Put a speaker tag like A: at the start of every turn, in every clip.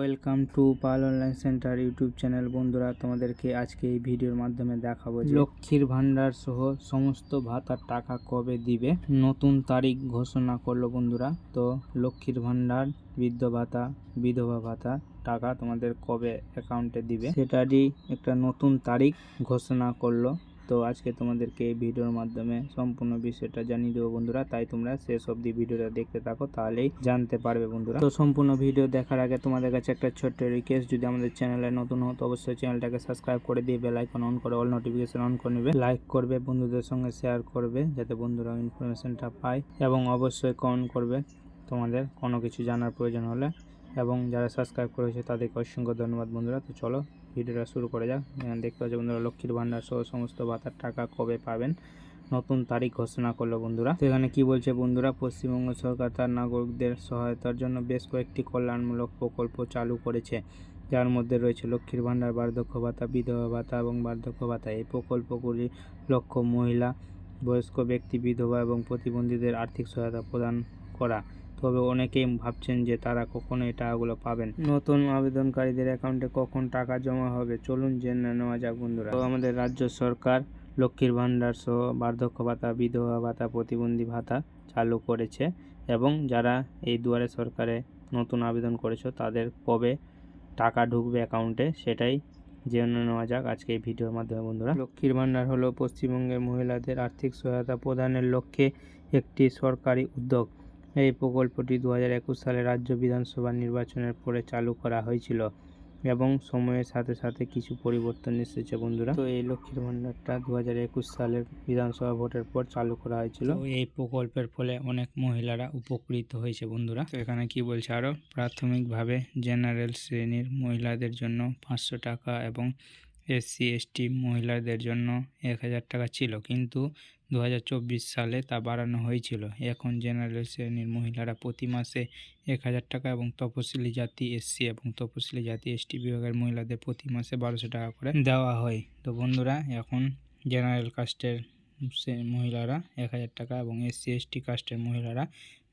A: Welcome to Pal online centre YouTube channel বন্ধুরা, তোমাদেরকে আজকে এই ভিডিওর মাধ্যমে দেখাবো লক্ষ্মীর ভান্ডার সহ সমস্ত ভাতার টাকা কবে দিবে। নতুন তারিখ ঘোষণা করল বন্ধুরা। তো লক্ষ্মীর ভান্ডার বৃদ্ধ ভাতা, বিধবা ভাতা টাকা তোমাদের কবে অ্যাকাউন্টে দিবে, সেটারই একটা নতুন তারিখ ঘোষণা করল। তো আজকে তোমাদেরকে এই ভিডিওর মাধ্যমে সম্পূর্ণ বিষয়টা জানিয়ে দেবো বন্ধুরা। তাই তোমরা শেষ অবধি ভিডিওটা দেখতে থাকো, তাহলেই জানতে পারবে বন্ধুরা। তো সম্পূর্ণ ভিডিও দেখার আগে তোমাদের কাছে একটা ছোট্ট রিকোয়েস্ট যদি আমাদের চ্যানেলে নতুন হতো অবশ্যই চ্যানেলটাকে সাবস্ক্রাইব করে দিয়ে বেল আইকন অন করে অল নোটিফিকেশন অন করে নেবে। লাইক করবে, বন্ধুদের সঙ্গে শেয়ার করবে, যাতে বন্ধুরা ইনফরমেশনটা পায়, এবং অবশ্যই কমেন্ট করবে তোমাদের কোনো কিছু জানার প্রয়োজন হলে। এবং যারা সাবস্ক্রাইব করেছে, তাদেরকে অসংখ্য ধন্যবাদ বন্ধুরা। তো চলো ভিডিওটা শুরু করে যাক। দেখতে পাচ্ছি বন্ধুরা, লক্ষ্মীর ভান্ডার সহ সমস্ত ভাতার টাকা কবে পাবেন? নতুন তারিখ ঘোষণা করল বন্ধুরা। তো এখানে কি বলছে বন্ধুরা, পশ্চিমবঙ্গ সরকার তার নাগরিকদের সহায়তার জন্য বেশ কয়েকটি কল্যাণমূলক প্রকল্প চালু করেছে। যার মধ্যে রয়েছে লক্ষ্মীর ভান্ডার, বার্ধক্য ভাতা, বিধবা ভাতা এবং বার্ধক্য ভাতা। এই প্রকল্পগুলি লক্ষ্য মহিলা, বয়স্ক ব্যক্তি, বিধবা এবং প্রতিবন্ধীদের আর্থিক সহায়তা প্রদান করা। তবে অনেকেই ভাবছেন যে তারা কখনো এই টাকাগুলো পাবেন নতুন আবেদনকারীদের অ্যাকাউন্টে কখন টাকা জমা হবে, চলুন জেনে নেওয়া যাক বন্ধুরা। তো আমাদের রাজ্য সরকার লক্ষ্মীর ভাণ্ডার সহ বার্ধক্য ভাতা, বিধবা ভাতা, প্রতিবন্ধী ভাতা চালু করেছে এবং যারা এই দুয়ারে সরকারে নতুন আবেদন করেছ, তাদের কবে টাকা ঢুকবে অ্যাকাউন্টে সেটাই জেনে নেওয়া যাক আজকে এই ভিডিওর মাধ্যমে বন্ধুরা। লক্ষ্মীর ভাণ্ডার হলো পশ্চিমবঙ্গের মহিলাদের আর্থিক সহায়তা প্রদানের লক্ষ্যে একটি সরকারি উদ্যোগ। এই প্রকল্পটি দু হাজার একুশ সালে রাজ্য বিধানসভা নির্বাচনের পরে চালু করা হয়েছিল এবং সময়ের সাথে সাথে কিছু পরিবর্তন এসেছে বন্ধুরা। তো এই লক্ষ্মীর ভাণ্ডারটা দু হাজার একুশ সালের বিধানসভা ভোটের পর চালু করা হয়েছিল। এই প্রকল্পের ফলে অনেক মহিলারা উপকৃত হয়েছে বন্ধুরা। তো এখানে কি বলছে আরও প্রাথমিকভাবে জেনারেল শ্রেণির মহিলাদের জন্য পাঁচশো টাকা এবং এসসি এসটি মহিলাদের জন্য এক হাজার টাকা ছিল। কিন্তু দু হাজার চব্বিশ সালে তা বাড়ানো হয়েছিল। এখন জেনারেল শ্রেণির মহিলারা প্রতি মাসে এক হাজার টাকা এবং তপশিলি জাতি এসসি এবং তপশিলি জাতি এসটি বিভাগের মহিলাদের প্রতি মাসে বারোশো টাকা করে দেওয়া হয়। তো বন্ধুরা, এখন জেনারেল কাস্টের মহিলারা এক হাজার টাকা এবং এসসি, এসটি কাস্টের মহিলারা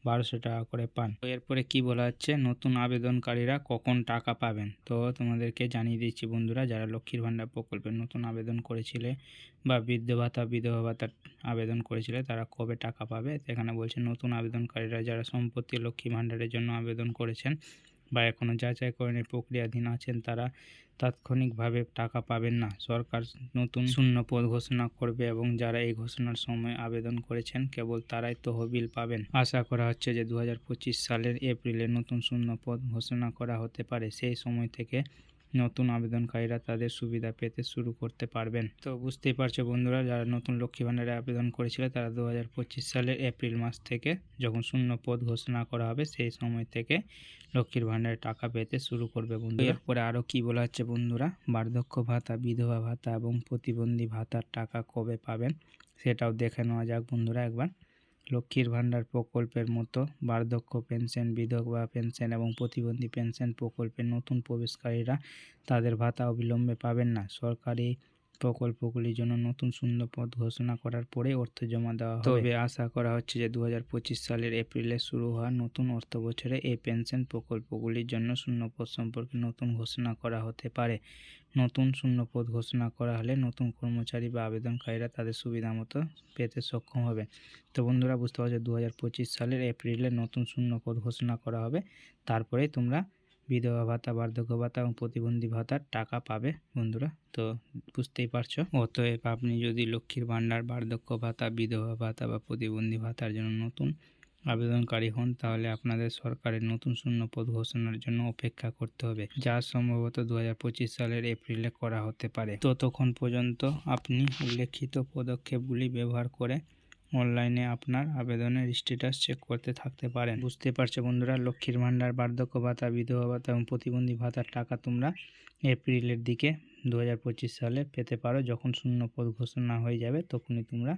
A: বারোশো টাকা করে পান। তো এরপরে কি বলা হচ্ছে? নতুন আবেদনকারীরা কখন টাকা পাবেন? তো তোমাদেরকে জানিয়ে দিচ্ছি বন্ধুরা, যারা লক্ষ্মীর ভাণ্ডার প্রকল্পের নতুন আবেদন করেছিলে বা বৃদ্ধ ভাতা, বিধবা ভাতার আবেদন করেছিলে, তারা কবে টাকা পাবে? এখানে বলছে, নতুন আবেদনকারীরা যারা সম্পত্তি লক্ষ্মী ভাণ্ডারের জন্য আবেদন করেছেন বা এখনও যাচাইকরণের প্রক্রিয়াধীন আছেন তারা, তাৎক্ষণিকভাবে টাকা পাবেন না। সরকার নতুন শূন্য পদ ঘোষণা করবে এবং যারা এই ঘোষণার সময় আবেদন করেছেন, কেবল তারাই তহবিল পাবেন। আশা করা হচ্ছে যে দু হাজার পঁচিশ সালের এপ্রিলে নতুন শূন্য পদ ঘোষণা করা হতে পারে। সেই সময় থেকে নতুন আবেদনকারীরা তাদের সুবিধা পেতে শুরু করতে পারবেন। তো বুঝতেই পারছ বন্ধুরা, যারা নতুন লক্ষ্মী ভাণ্ডারে আবেদন করেছিল, তারা দু হাজার পঁচিশ সালের এপ্রিল মাস থেকে যখন শূন্য পদ ঘোষণা করা হবে, সেই সময় থেকে লক্ষ্মীর ভাণ্ডারে টাকা পেতে শুরু করবে বন্ধু এরপরে আরও কি বলা হচ্ছে বন্ধুরা? বার্ধক্য ভাতা, বিধবা ভাতা এবং প্রতিবন্ধী ভাতার টাকা কবে পাবেন, সেটাও দেখে নেওয়া যাক বন্ধুরা একবার। লক্ষ্মীর ভাণ্ডার প্রকল্পের মতো বার্ধক্য পেনশন, বিধবা পেনশন এবং প্রতিবন্ধী পেনশন প্রকল্পে নতুন প্রবেশকারীরা তাদের ভাতা অবিলম্বে পাবেন না। সরকারি প্রকল্পগুলির জন্য নতুন শূন্য পদ ঘোষণা করার পরে অর্থ জমা দেওয়া হবে। তবে আশা করা হচ্ছে যে দু হাজার পঁচিশ সালের এপ্রিলে শুরু হওয়া নতুন অর্থ বছরে এই পেনশন প্রকল্পগুলির জন্য শূন্য পদ সম্পর্কে নতুন ঘোষণা করা হতে পারে। নতুন শূন্য পদ ঘোষণা করা হলে নতুন কর্মচারী বা আবেদনকারীরা তাদের সুবিধা মতো পেতে সক্ষম হবে। তো বন্ধুরা বুঝতে পারছ দু হাজার পঁচিশ সালের এপ্রিলে নতুন শূন্য পদ ঘোষণা করা হবে। তারপরে তোমরা বিধবা ভাতা, বার্ধক্য ভাতা এবং প্রতিবন্ধী ভাতার টাকা পাবে বন্ধুরা। তো বুঝতেই পারছ। অতএব আপনি যদি লক্ষ্মীর ভাণ্ডার, বার্ধক্য ভাতা, বিধবা ভাতা বা প্রতিবন্ধী ভাতার জন্য নতুন আবেদনকারী হন, তাহলে আপনাদের সরকারের নতুন শূন্য পদ ঘোষণার জন্য অপেক্ষা করতে হবে, যা সম্ভবত দু হাজার পঁচিশ সালের এপ্রিলে করা হতে পারে। ততক্ষণ পর্যন্ত আপনি উল্লেখিত পদক্ষেপগুলি ব্যবহার করে অনলাইনে আপনার আবেদনের স্ট্যাটাস চেক করতে থাকতে পারেন। বুঝতে পারছ বন্ধুরা, লক্ষ্মীর ভাণ্ডার, বার্ধক্য ভাতা, বিধবা ভাতা এবং প্রতিবন্ধী ভাতার টাকা তোমরা এপ্রিলের দিকে দু হাজার পঁচিশ সালে পেতে পারো। যখন শূন্য পদ ঘোষণা হয়ে যাবে, তখনই তোমরা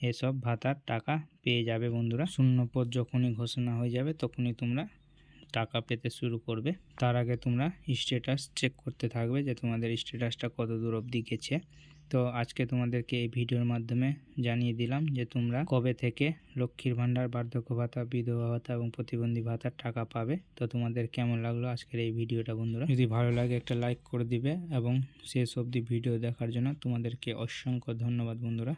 A: এসব ভাতার টাকা পেয়ে যাবে বন্ধুরা। শূন্য পদ যখনই ঘোষণা হয়ে যাবে, তখনই তোমরা টাকা পেতে শুরু করবে, তার আগে তোমরা স্ট্যাটাস চেক করতে থাকবে যে তোমাদের স্ট্যাটাসটা কত দূর অবধি গেছে। তো আজকে তোমাদেরকে এই ভিডিওর মাধ্যমে জানিয়ে দিলাম যে তোমরা কবে থেকে লক্ষ্মীর ভান্ডার বার্ধক্য ভাতা, বিধবা ভাতা এবং প্রতিবন্ধী ভাতার টাকা পাবে। তো তোমাদের কেমন লাগল আজকের এই ভিডিওটা বন্ধুরা? যদি ভালো লাগে একটা লাইক করে দিবে এবং শেষ অবধি ভিডিও দেখার জন্য তোমাদেরকে অসংখ্য ধন্যবাদ বন্ধুরা।